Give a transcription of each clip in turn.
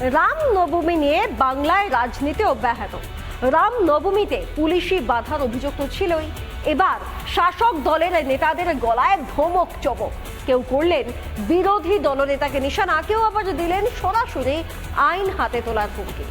রাম নবমী নিয়ে বাংলায় রাজনীতি অব্যাহত রামনবমীতে পুলিশি বাধার অভিযোগ তো ছিলই। এবার শাসক দলের নেতাদের গলায় ধমক, চমক। কেউ করলেন বিরোধী দলনেতাকে নিশানা, কেউ আবার দিলেন সরাসরি আইন হাতে তোলার হুমকি।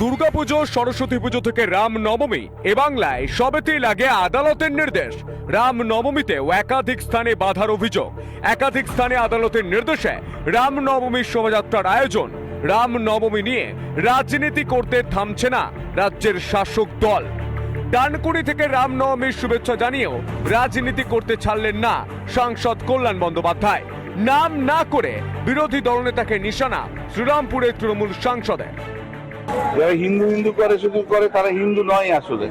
দুর্গাপুজো, সরস্বতী পুজো থেকে রাম নবমী এ বাংলায় সবেতেই লাগে আদালতের নির্দেশ। রাম নবমীতেও একাধিক স্থানে বাধার অভিযোগ। একাধিক স্থানে আদালতের নির্দেশে রাম নবমীর শোভাযাত্রার আয়োজন। রাম নবমী নিয়ে রাজনীতি করতে থামছে না রাজ্যের শাসক দল। ডানকুনি থেকে রামনবমীর শুভেচ্ছা জানিয়েও রাজনীতি করতে ছাড়লেন না সাংসদ কল্যাণ বন্দ্যোপাধ্যায়। নাম না করে বিরোধী দলনেতাকে নিশানা শ্রীরামপুরের তৃণমূল সাংসদের। যারা হিন্দু হিন্দু করে শুধু করে তারা হিন্দু নয় আসলে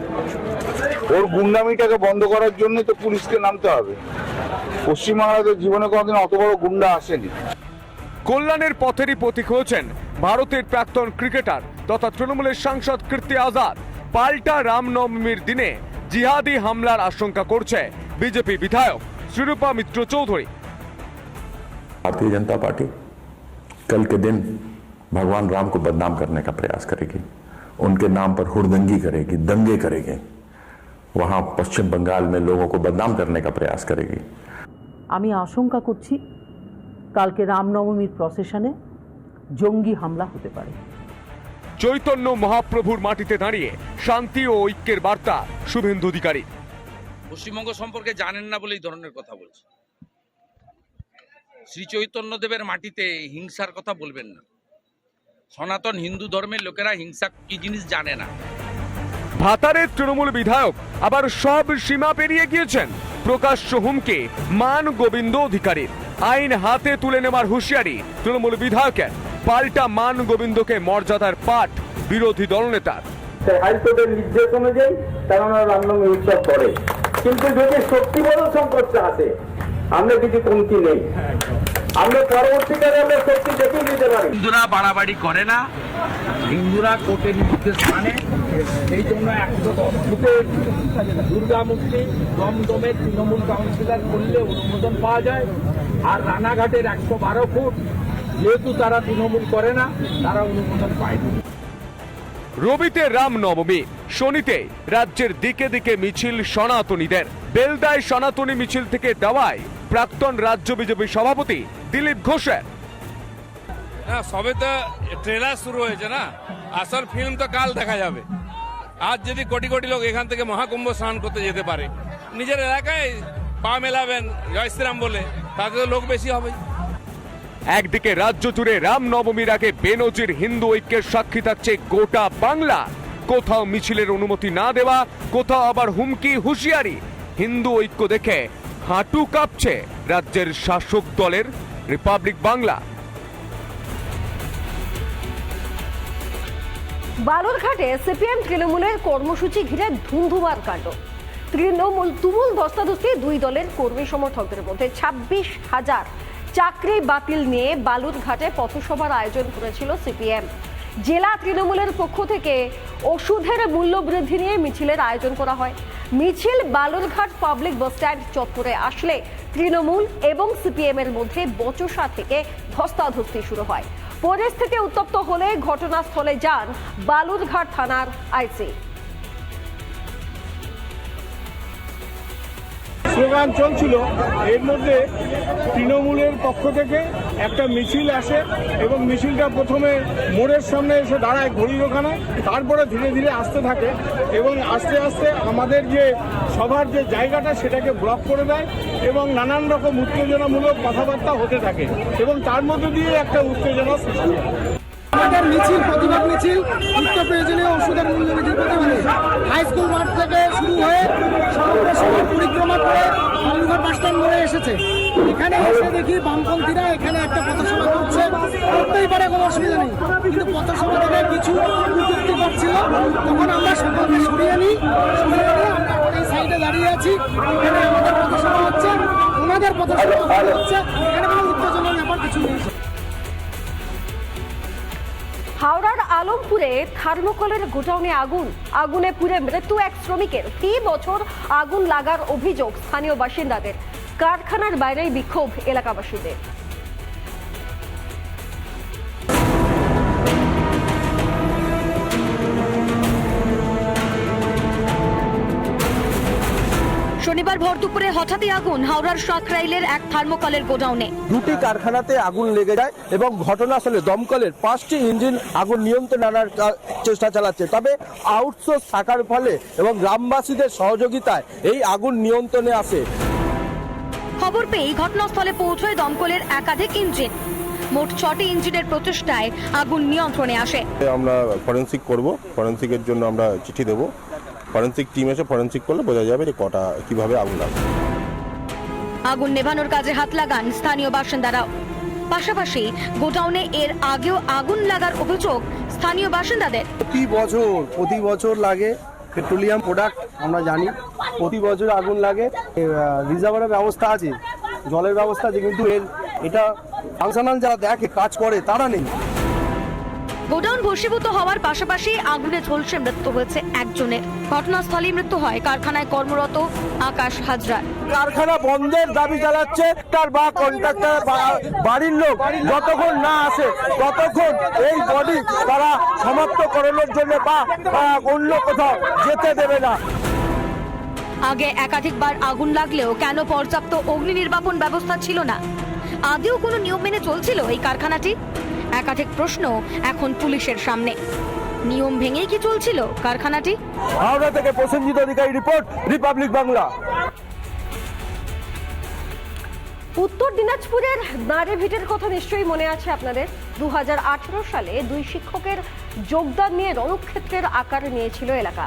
ওর গুন্ডামিটাকে বন্ধ করার জন্য তো পুলিশকে নামতে হবে পশ্চিমবাংলাতে জীবনে কোনোদিন অত বড় গুন্ডা আসেনি কল্যাণের পথেরই প্রতীক হয়েছেন ভারতের প্রাক্তন ক্রিকেটার তথা তৃণমূলের সাংসদ কীর্তি আজাদ পাল্টা রামনবমীর দিনে জিহাদি হামলার আশঙ্কা করছে বিজেপি বিধায়ক শ্রীরূপা মিত্র চৌধুরী भारतीय जनता पार्टी कल के दिन भगवान राम को बदनाम करने का प्रयास करेगी उनके नाम पर हुड़दंगी करेगी दंगे करेगी वहां पश्चिम बंगाल में लोगों को बदनाम करने का प्रयास करेगी আমি আশঙ্কা করছি কালকে রামনবমীর প্রসেশনে জঙ্গি হামলা হতে পারে চৈতন্য মহাপ্রভুর মাটিতে দাঁড়িয়ে শান্তি ও ঐক্যের বার্তা শুভেন্দু অধিকারী পশ্চিমবঙ্গ সম্পর্কে জানেন না বলে এই ধরনের কথা বলছে শ্রী চৈতন্যদেবের মাটিতে হিংসার কথা বলবেন না সনাতন হিন্দু ধর্মের লোকেরা হিংসা কি জিনিস জানে না। ভাতারের তৃণমূল বিধায়ক আবার সব সীমা পেরিয়ে গিয়েছেন। প্রকাশ্য হুমকে মান গোবিন্দ অধিকারীর। আইন হাতে তুলে নেওয়ার হুঁশিয়ারি তৃণমূল বিধায়কের। পাল্টা মান গোবিন্দকে মর্যাদার পাঠ বিরোধী দলনেতার তাই হাইকোর্টের নির্দেশ অনুযায়ী তারা ওনারা রামনবমী উৎসব করে কিন্তু যদি সত্যি বড় সংকটটা আসে আমরা কিছু কমতি নেই। আমরা পরবর্তীকালে আমরা সত্যি দেখিয়ে দিতে পারি। হিন্দুরা বাড়াবাড়ি করে না। হিন্দুরা কোর্টের নির্দেশ মানে এই জন্য একশো দশ ফুটের দুর্গামূর্তি দমদমের তৃণমূল কাউন্সিলর করলে অনুমোদন পাওয়া যায়। আর রানাঘাটের একশো বারো ফুট যেহেতু তারা তৃণমূল করে না তারা অনুমোদন পায় না। রবিতে রাম নবমী শনিতে রাজ্যের দিকে দিকে মিছিল সনাতনীদের। বেলদায় সনাতনী মিছিল থেকে দেওয়ায় প্রাক্তন রাজ্য বিজেপি সভাপতি দিলীপ ঘোষের। না সবে তো ট্রেলার শুরু হয়েছে না? আসল ফিল্ম তো কাল দেখা যাবে। আজ যদি কোটি কোটি লোক এখান থেকে মহাকুম্ভ স্নান করতে যেতে পারে নিজের এলাকায় পা মেলাবেন জয় শ্রীরাম বলে তাতে তো লোক বেশি হবে। একদিকে রাজ্য জুড়ে রাম নবমীর আগে বেনজির হিন্দু ঐক্যের সাক্ষী থাকছে গোটা বাংলা। কোথাও মিছিলের অনুমতি না দেওয়া কোথাও আবার হুমকি হুঁশিয়ারি। হিন্দু ঐক্য দেখে হাঁটু কাঁপছে রাজ্যের শাসক দলের রিপাবলিক বাংলা বালুরঘাটে সিপিএম তৃণমূলের কর্মসূচি ঘিরে ধুমধুমার কাণ্ড। তৃণমূল তুমুল ধস্তাধস্তি দুই দলের কর্মী সমর্থকদের মধ্যে ছাব্বিশ হাজার চাকরি বাতিল নিয়ে বালুরঘাটে পথসভার আয়োজন করেছিল সিপিএম। জেলা তৃণমূলের পক্ষ থেকে ওষুধের মূল্য বৃদ্ধি নিয়ে মিছিলের আয়োজন করা হয়। মিছিল বালুরঘাট পাবলিক বাসস্ট্যান্ড চত্বরে আসলে তৃণমূল এবং সিপিএম এর মধ্যে বচসা থেকে ধস্তাধস্তি শুরু হয়। পরিস্থিতি উত্তপ্ত হলে ঘটনাস্থলে যান বালুরঘাট থানার আইসি স্লোগান চলছিল। এর মধ্যে তৃণমূলের পক্ষ থেকে একটা মিছিল আসে এবং মিছিলটা প্রথমে মোড়ের সামনে এসে দাঁড়ায় ঘড়ির ওখানে, তারপরে ধীরে ধীরে আসতে থাকে এবং আস্তে আস্তে আমাদের যে সভার যে জায়গাটা সেটাকে ব্লক করে দেয় এবং নানান রকম উত্তেজনামূলক কথাবার্তা হতে থাকে এবং তার মধ্যে দিয়ে একটা উত্তেজনা সৃষ্টি হয়। আমাদের মিছিল, প্রতিবাদ মিছিল নিত্য প্রয়োজনীয় ওষুধের মূল্য বৃদ্ধির প্রতিবাদে হাই স্কুল মাঠ থেকে শুরু হয়ে সমগ্র শহর পরিক্রমা করে কালীঘর বাস মোড়ে এসেছে। এখানে এসে দেখি বামপন্থীরা এখানে একটা পথসভা করছে। করতেই পারে, কোনো অসুবিধা নেই। কিন্তু পথসভা থেকে কিছু কুযুক্তি করছিল। তখন আমরা সকলকে সরিয়ে নিই। সরিয়ে নিয়ে আমরা এই সাইডে দাঁড়িয়ে আছি। এখানে আমাদের পথসভা হচ্ছে, ওনাদের পথসভা হচ্ছে, এখানে কোনো উত্তেজনার আলমপুরে থার্মোকলের গোডাউনে আগুন। আগুনে পুড়ে মৃত্যু এক শ্রমিকের। তিন বছর আগুন লাগার অভিযোগ স্থানীয় বাসিন্দাদের। কারখানার বাইরেই বিক্ষোভ এলাকাবাসীদের। ভর দুপুরে হঠাৎই আগুন হাওড়ার সাকরাইলের এক থার্মোকলের গোডাউনে। দুটি কারখানাতে আগুন লেগে যায় এবং ঘটনাস্থলে দমকলের পাঁচটি ইঞ্জিন আগুন নিয়ন্ত্রণ আনার চেষ্টা চালাচ্ছে। তবে আউটসোর্স থাকার ফলে এবং গ্রামবাসীদের সহযোগিতায় এই আগুন নিয়ন্ত্রণে আসে। খবর পেয়ে ঘটনাস্থলে পৌঁছয় দমকলের একাধিক ইঞ্জিন। মোট ছটি ইঞ্জিনের প্রচেষ্টায় আগুন নিয়ন্ত্রণে আসে। আমরা ফরেন্সিক করব। ফরেন্সিকের জন্য আমরা চিঠি দেব। ফরেন্সিক টিম এসে ফরেন্সিক করলে বোঝা যাবে যে কটা কীভাবে আগুন লাগবে আগুন নেভানোর কাজে হাত লাগান স্থানীয় বাসিন্দারাও পাশাপাশি গোডাউনে এর আগেও আগুন লাগার অভিযোগ স্থানীয় বাসিন্দাদের। প্রতি বছর প্রতি বছর লাগে পেট্রোলিয়াম প্রোডাক্ট আমরা জানি। প্রতি বছর আগুন লাগে। রিজার্ভারের ব্যবস্থা আছে জলের ব্যবস্থা আছে কিন্তু এর এটা ফাংশনাল যারা দেখে কাজ করে তারা নেই। গোডাউন ভস্মীভূত হওয়ার পাশাপাশি আগুনে ঝলসে মৃত্যু হয়েছে একজনের। ঘটনাস্থলেই মৃত্যু হয় কারখানায় কর্মরত আকাশ হাজরা। কারখানা বন্ধের দাবি চালাচ্ছে তার বা কন্ট্রাক্টর বাড়ির লোক যতক্ষণ না আসে ততক্ষণ এই বডি তারা সমাপ্ত করানোর জন্য বা অন্য কোথাও যেতে দেবে না। আগে একাধিকবার আগুন লাগলেও কেন পর্যাপ্ত অগ্নি নির্বাপন ব্যবস্থা ছিল না? আদেও কোনো নিয়ম মেনে চলছিল এই কারখানাটি? একাধিক প্রশ্ন এখন পুলিশের সামনে। নিয়ম ভেঙেই কি চলছিল কারখানাটি? হাওড়া থেকে প্রসেনজিৎ অধিকারী রিপোর্ট রিপাবলিক বাংলা। উত্তর দিনাজপুরের নারেভিটের কথা নিশ্চয়ই মনে আছে আপনাদের। দু হাজার আঠেরো সালে দুই শিক্ষকের যোগদান নিয়ে রণক্ষেত্রের আকার নিয়েছিল এলাকা।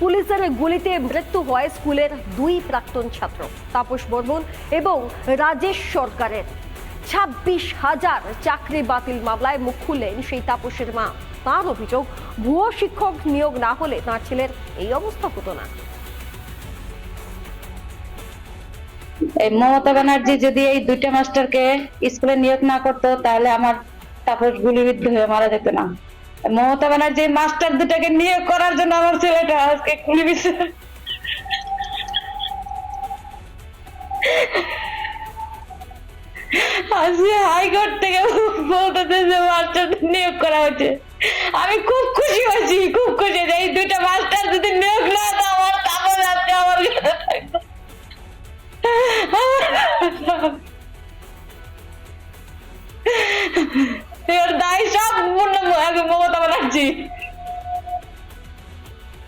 পুলিশের গুলিতে মৃত্যু হয় স্কুলের দুই প্রাক্তন ছাত্র তাপস বর্মন এবং রাজেশ সরকারের। ছাব্বিশ হাজার চাকরি বাতিল মামলায় মুখ খুললেন সেই তাপসের মা। তার অভিযোগ, ভুয়ো শিক্ষক নিয়োগ না হলে তাঁর ছেলের এই অবস্থা হতো না। এই মমতা ব্যানার্জি যদি এই দুইটা মাস্টারকে স্কুলে নিয়োগ না করতো, তাহলে আমার তাপস গুলিবিদ্ধ হয়ে মারা যেত না। মমতা ব্যানার্জি মাস্টার দুটাকে নিয়োগ করার জন্য আমার ছেলেটা আজকে গুলিবিদ্ধ আজকে হাইকোর্ট থেকে বলতেছে যে মাস্টার নিয়োগ করা হয়েছে আমি খুব খুশি হয়েছি, খুব খুশি হয়েছি। এই দুইটা মাস্টার